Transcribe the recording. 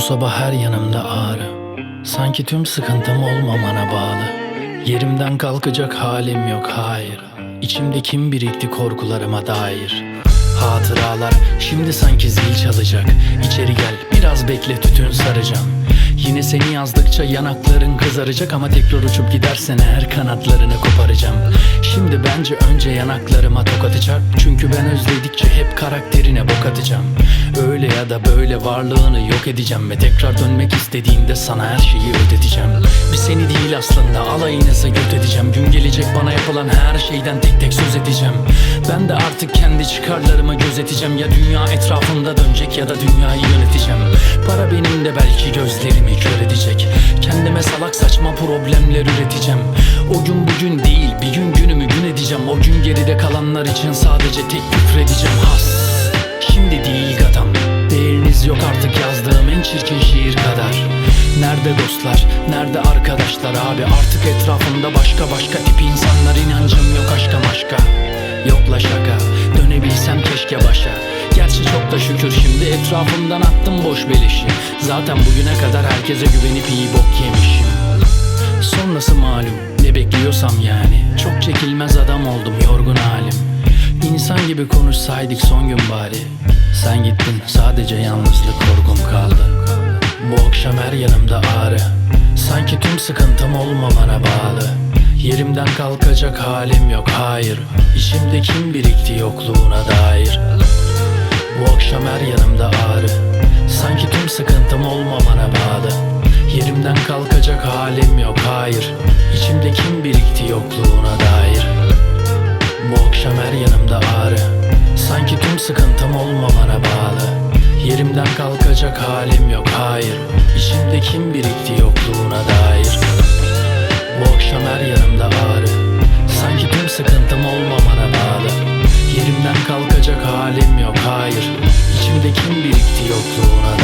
sabah her yanımda ağrı. Sanki tüm sıkıntım olmamana bağlı. Yerimden kalkacak halim yok hayır. İçimde kim birikti korkularıma dair? Hatıralar şimdi sanki zil çalacak. İçeri gel biraz bekle tütün saracağım. Yine seni yazdıkça yanakların kızaracak Ama tekrar uçup gidersen eğer kanatlarını koparacağım. Şimdi bence önce yanaklarıma tokat çarp Çünkü ben özledikçe hep karakterine bok atacağım Öyle ya da böyle varlığını yok edeceğim Ve tekrar dönmek istediğinde sana her şeyi ödeteceğim. Bir seni değil aslında alayınıza göt edeceğim. Gün gelecek bana yapılan her şeyden tek tek söz edeceğim. Ben de artık kendi çıkarlarımı gözeteceğim. Ya dünya etrafında dönecek ya da dünyayı yöneteceğim. Para benim de belki gözlerimi kör edecek. Kendime salak saçma problemler üreteceğim. O gün bugün değil bir gün günümü gün edeceğim. O gün geride kalanlar için sadece tek küfredeceğim Has Nerede dostlar, nerede arkadaşlar abi? Artık etrafımda başka başka tip insanlar. İnancım yok aşka maşka. Yokla şaka, dönebilsem keşke başa. Gerçi çok da şükür şimdi etrafımdan attım boş beleşi. Zaten bugüne kadar herkese güvenip iyi bok yemişim. Sonrası malum. Ne bekliyorsam yani. Çok çekilmez adam oldum yorgun halim. İnsan gibi konuşsaydık son gün bari. Sen gittin sadece yalnızlık korkum kaldı akşam her yanımda ağrı. Sanki tüm sıkıntım olmamana bağlı. Yerimden kalkacak halim yok hayır. İçimde kim birikti yokluğuna dair? Bu akşam her yanımda ağrı. Sanki tüm sıkıntım olmamana bağlı. Yerimden kalkacak halim yok hayır. İçimde kim birikti yokluğuna dair kalkacak halim yok hayır. İçimde kim birikti yokluğuna dair? Bu akşam her yanımda ağrı Sanki tüm sıkıntım olmamana bağlı. Yerimden kalkacak halim yok hayır. İçimde kim birikti yokluğuna dair